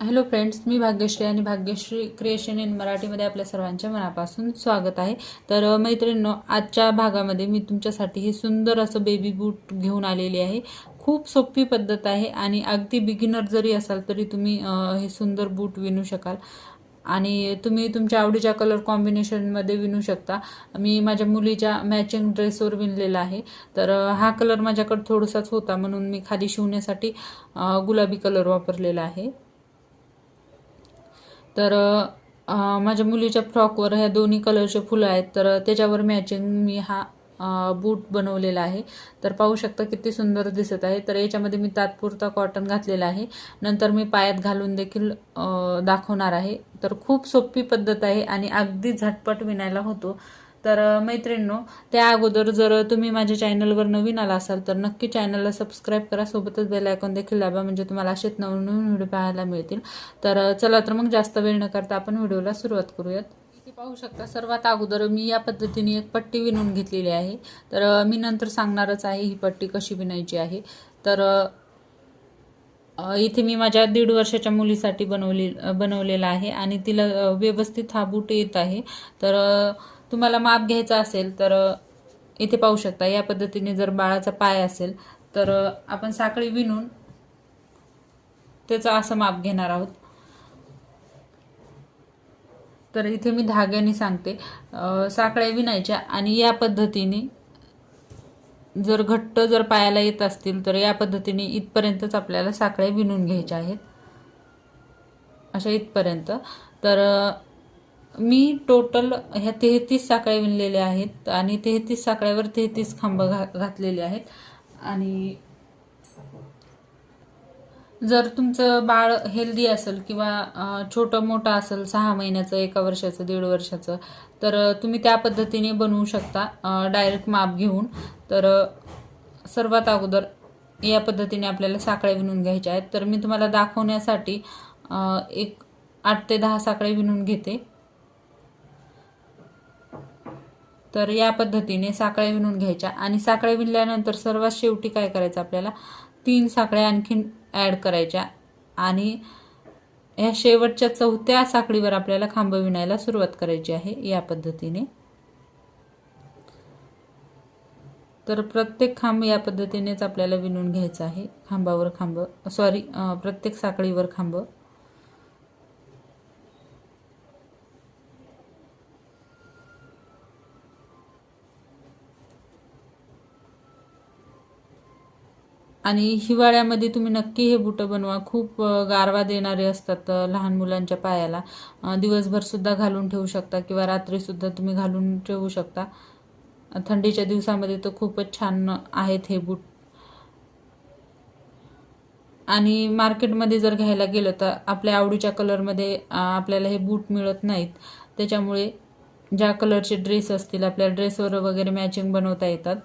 Hello friends मी भाग्यश्री आणि Bhagyashree creation in मराठीमध्ये आपल्या सर्वांच्या मनापासून स्वागत आहे. तर मैत्रिणींनो आजच्या भागामध्ये मी तुमच्यासाठी हे सुंदर असं बेबी बूट घेऊन आलेली आहे. खूप सोपी पद्धत आहे आणि अगदी बिगिनर जरी असाल तरी तुम्ही हे सुंदर बूट विणू शकाल. आणि तुम्ही तुमच्या आवडीच्या कलर कॉम्बिनेशनमध्ये विणू शकता. मी माझ्या मुलीच्या मॅचिंग ड्रेसवर विणलेला आहे. तर हा कलर माझ्याकडे थोडासाच होता म्हणून मी खाली शिवण्यासाठी गुलाबी कलर वापरलेला आहे. तर माझ्या मुलीच्या फ्रॉकवर ह्या दोन्ही कलरचे फुलं आहेत तर त्याच्यावर मॅचिंग मी हा बूट बनवलेला आहे. तर पाहू शकता किती सुंदर दिसत आहे. तर याच्यामध्ये मी तात्पुरता कॉटन घातलेला आहे. नंतर मी पायात घालून देखील दाखवणार आहे. तर खूप सोपी पद्धत आहे आणि अगदी झटपट विणायला होतो. तर मैत्रिणींनो त्या अगोदर जर तुम्ही माझ्या चॅनलवर नवीन आला असाल तर नक्की चॅनलला सबस्क्राईब करा. सोबतच बेल आयकॉन देखील दाबा म्हणजे तुम्हाला असेच नवनवीन व्हिडिओ पाहायला मिळतील. तर चला तर मग जास्त वेळ न करता आपण व्हिडिओला सुरुवात करूयात. पाहू शकता सर्वात अगोदर मी या पद्धतीने एक पट्टी विणून घेतलेली आहे. तर मी नंतर सांगणारच आहे ही पट्टी कशी विणायची आहे. तर इथे मी माझ्या दीड वर्षाच्या मुलीसाठी बनवले बनवलेला आहे आणि तिला व्यवस्थित हा बूट येत आहे. तर तुम्हाला माप घ्यायचा असेल तर इथे पाहू शकता. या पद्धतीने जर बाळाचा पाय असेल तर आपण साखळी विणून त्याचं असं माप घेणार आहोत. तर इथे मी धाग्याने सांगते. साखळ्या विणायच्या आणि या पद्धतीने जर घट्ट जर पायाला येत असतील तर या पद्धतीने इथपर्यंतच आपल्याला साखळ्या विणून घ्यायच्या आहेत. अशा इथपर्यंत. तर मी टोटल ह्या तेहतीस साखळ्या विणलेल्या आहेत आणि तेहतीस साखळ्यावर तेहतीस खांब घा घातलेले आहेत. आणि जर तुमचं बाळ हेल्दी असेल किंवा छोटं मोठं असेल सहा महिन्याचं एका वर्षाचं दीड वर्षाचं तर तुम्ही त्या पद्धतीने बनवू शकता डायरेक्ट माप घेऊन. तर सर्वात अगोदर या पद्धतीने आपल्याला साखळ्या विणून घ्यायच्या आहेत. तर मी तुम्हाला दाखवण्यासाठी एक आठ ते दहा साखळे विणून घेते. तर या पद्धतीने साखळ्या विणून घ्यायच्या. आणि साखळ्या विणल्यानंतर सर्वात शेवटी काय करायचं आपल्याला? तीन साखळ्या आणखीन ॲड करायच्या. आणि ह्या शेवटच्या चौथ्या साखळीवर आपल्याला खांब विणायला सुरुवात करायची आहे या पद्धतीने. तर प्रत्येक खांब या पद्धतीनेच आपल्याला विणून घ्यायचा आहे. खांबावर खांब सॉरी प्रत्येक साखळीवर खांब. आणि हिवाळ्यामध्ये तुम्ही नक्की हे बुटं बनवा. खूप गारवा देणारे असतात लहान मुलांच्या पायाला. दिवसभरसुद्धा घालून ठेवू शकता किंवा रात्रीसुद्धा तुम्ही घालून ठेवू शकता. थंडीच्या दिवसामध्ये तर खूपच छान आहेत हे बूट. आणि मार्केटमध्ये जर घ्यायला गेलं तर आपल्या आवडीच्या कलरमध्ये आपल्याला हे बूट मिळत नाहीत. त्याच्यामुळे ज्या कलरचे ड्रेस असतील आपल्या ड्रेसवर वगैरे मॅचिंग बनवता येतात.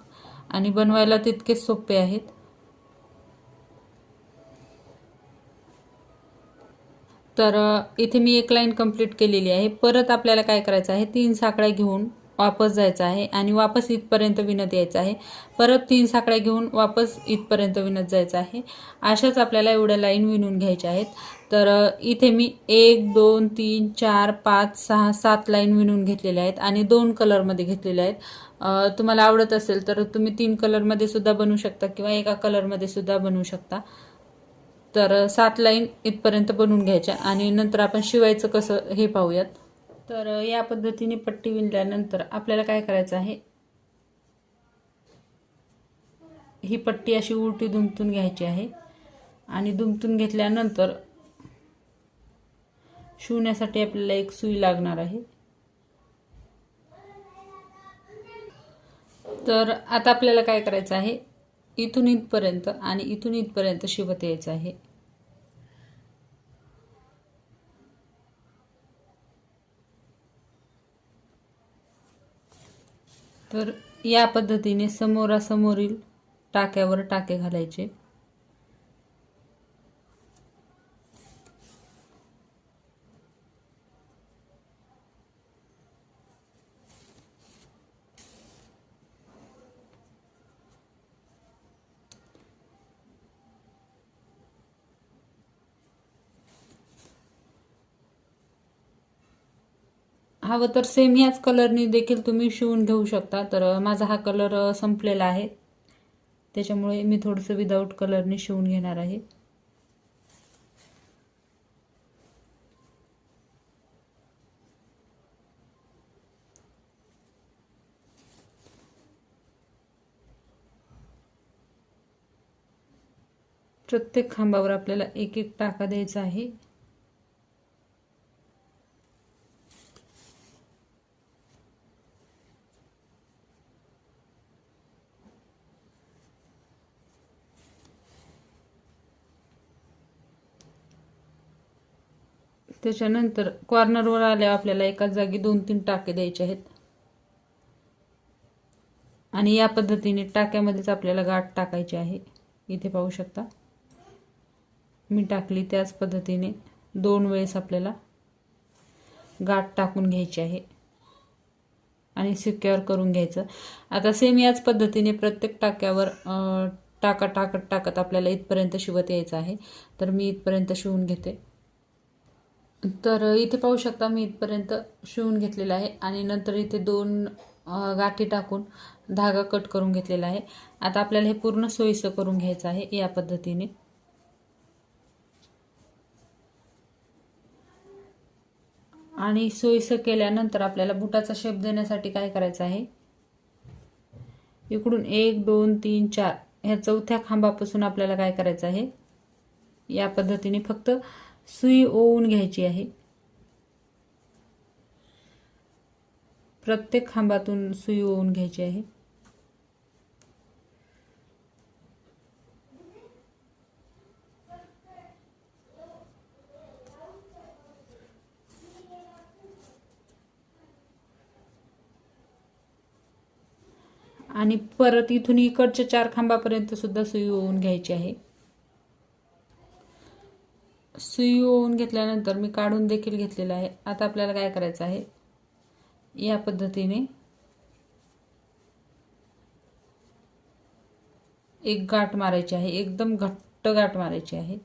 आणि बनवायला तितकेच सोपे आहेत. तर इथे मी एक लाईन कंप्लीट केलेली आहे. परत आपल्याला काय करायचं आहे? तीन साकळ्या घेऊन वापस जायचं आहे आणि वापस इथपर्यंत विणत यायचं आहे. परत तीन साखळ्या घेऊन वापस इथपर्यंत विणत जायचं आहे. अशाच आपल्याला एवढ्या लाईन विणून घ्यायच्या आहेत. तर इथे मी एक दोन तीन चार पाच सहा सात लाईन विणून घेतलेल्या आहेत आणि दोन कलरमध्ये घेतलेल्या आहेत. तुम्हाला आवडत असेल तर तुम्ही तीन कलरमध्ये सुद्धा बनवू शकता किंवा एका कलरमध्ये सुद्धा बनवू शकता. तर सात लाईन इथपर्यंत बनवून घ्यायच्या आणि नंतर आपण शिवायचं कसं हे पाहूयात. तर या पद्धतीने पट्टी विणल्यानंतर आपल्याला काय करायचं आहे? ही पट्टी अशी उलटी दुमतून घ्यायची आहे आणि दुमटून घेतल्यानंतर शिवण्यासाठी आपल्याला एक सुई लागणार आहे. तर आता आपल्याला काय करायचं आहे? इथून इथपर्यंत आणि इथून इथपर्यंत शिवत यायचं आहे. तर या पद्धतीने समोरासमोरील टाक्यावर टाके घालायचे. हवं तर सेम ह्याच कलरनी देखील तुम्ही शिवून घेऊ शकता. तर माझा हा कलर संपलेला आहे. त्याच्यामुळे मी थोडंसं विदाऊट कलरने शिवून घेणार आहे. प्रत्येक खांबावर आपल्याला एक एक टाका द्यायचा आहे. त्याच्यानंतर कॉर्नरवर आल्यावर आपल्याला एकाच जागी दोन तीन टाके द्यायचे आहेत. आणि या पद्धतीने टाक्यामध्येच आपल्याला गाठ टाकायची आहे. इथे पाहू शकता. मी टाकली त्याच पद्धतीने दोन वेळेस आपल्याला गाठ टाकून घ्यायची आहे. आणि सिक्युअर करून घ्यायचं. आता सेम याच पद्धतीने प्रत्येक टाक्यावर टाका टाकत टाकत आपल्याला इथपर्यंत शिवत यायचं आहे. तर मी इथपर्यंत शिवून घेते. तर इथे पाहू शकता मी इथपर्यंत शिवून घेतलेलं आहे आणि नंतर इथे दोन गाठी टाकून धागा कट करून घेतलेला आहे. आता आपल्याला हे पूर्ण सोयीचं करून घ्यायचं आहे या पद्धतीने. आणि सोयीचं केल्यानंतर आपल्याला बुटाचा शेप देण्यासाठी काय करायचं आहे? इकडून एक दोन तीन चार ह्या चौथ्या खांबापासून आपल्याला काय करायचं आहे? या पद्धतीने फक्त सुई ओवून घ्यायची आहे. प्रत्येक खांबातून सुई ओवून घ्यायची आहे. आणि परत इथून इकडच्या चार खांबापर्यंत सुद्धा सुई ओवून घ्यायची आहे. सुई ओवून घेतल्यानंतर मी काढून देखील घेतलेलं आहे. आता आपल्याला काय करायचं आहे? या पद्धतीने एक गाठ मारायची आहे. एकदम घट्ट गाठ मारायची आहे.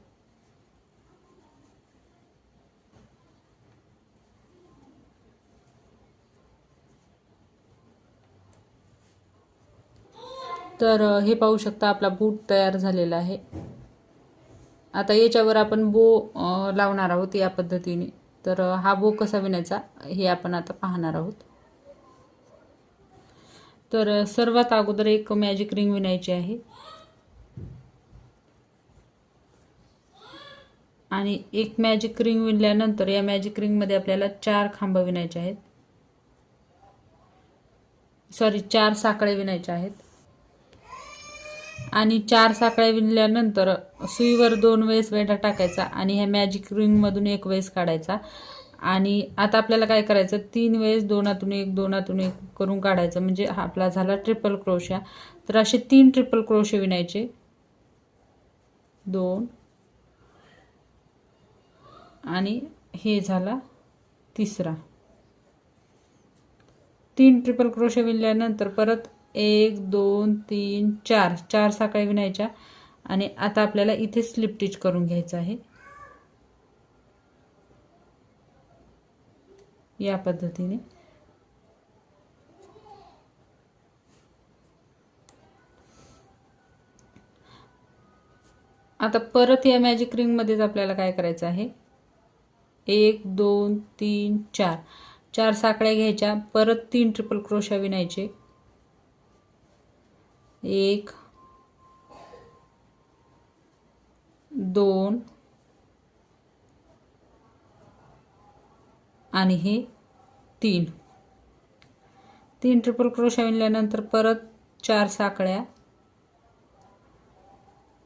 तर हे पाहू शकता आपला बूट तयार झालेला आहे. आता याच्यावर आपण बो लावणार आहोत या पद्धतीने. तर हा बो कसा विणायचा हे आपण आता पाहणार आहोत. तर सर्वात अगोदर एक मॅजिक रिंग विणायची आहे. आणि एक मॅजिक रिंग विणल्यानंतर या मॅजिक रिंगमध्ये आपल्याला चार खांब विणायचे आहेत. सॉरी चार साखळे विणायचे आहेत. आणि चार साखळ्या विणल्यानंतर सुईवर दोन वेळेस वेढा टाकायचा आणि ह्या मॅजिक रिंगमधून एक वेळेस काढायचा. आणि आता आपल्याला काय करायचं? तीन वेळेस दोनातून एक दोनातून एक करून काढायचं. म्हणजे हा आपला झाला ट्रिपल क्रोशा तर असे तीन ट्रिपल क्रोशे विणायचे. दोन. आणि हे झाला तिसरा. तीन ट्रिपल क्रोशे विणल्यानंतर परत एक दोन तीन चार. चार साखळ्या विणायच्या आणि आता आपल्याला इथे स्लिप स्टिच करून घ्यायचं आहे. या पद्धतीने. आता परत या मॅजिक रिंगमध्येच आपल्याला काय करायचं आहे? एक दोन तीन चार. चार साखळ्या घ्यायच्या. परत तीन ट्रिपल क्रोशा विणायचे. एक दोन आणि हे तीन. तीन ट्रिपल क्रोशा विणल्यानंतर परत चार साखळ्या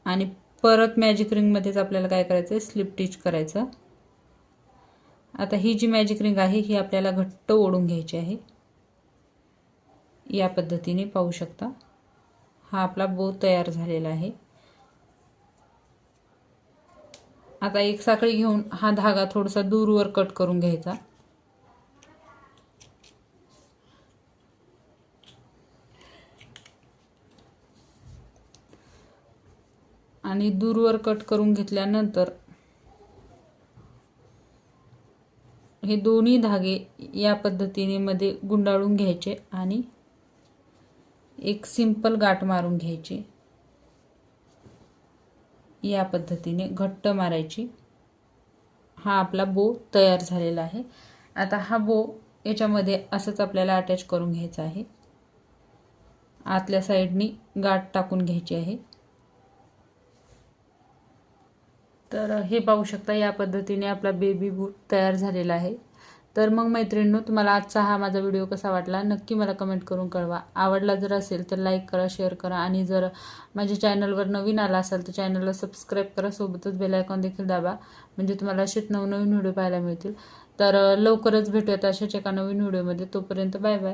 आणि परत मॅजिक रिंगमध्येच आपल्याला काय करायचं आहे स्लिप टिच करायचं. आता ही जी मॅजिक रिंग आहे ही आपल्याला घट्ट ओढून घ्यायची आहे. या पद्धतीने पाहू शकता. हा आपला बो तयार झालेला आहे. आता एक साखळी घेऊन हा धागा थोडासा दूरवर कट करून घ्यायचा. आणि दूरवर कट करून घेतल्यानंतर हे दोन्ही धागे या पद्धतीने मध्ये गुंडाळून घ्यायचे आणि एक सिंपल गाठ मारून घ्यायची. या पद्धतीने घट्ट मारायची. हा आपला बो तयार झालेला आहे. आता हा बो याच्यामध्ये असंच आपल्याला अटॅच करून घ्यायचा आहे. आतल्या साईडनी गाठ टाकून घ्यायची आहे. तर हे पाहू शकता या पद्धतीने आपला बेबी बूट तयार झालेला आहे. तर मग मैत्रिणींनो तुम्हाला आजचा हा माझा व्हिडिओ कसा वाटला? नक्की मला कमेंट करून कळवा. आवडला जर असेल तर लाईक करा शेअर करा आणि जर माझ्या चॅनलवर नवीन आला असाल तर चॅनलला सबस्क्राईब करा. सोबतच बेलायकॉन देखील दाबा. म्हणजे तुम्हाला असेच नवनवीन व्हिडिओ पाहायला मिळतील. तर लवकरच भेटूयात अशाच एका नवीन व्हिडिओमध्ये तोपर्यंत बाय बाय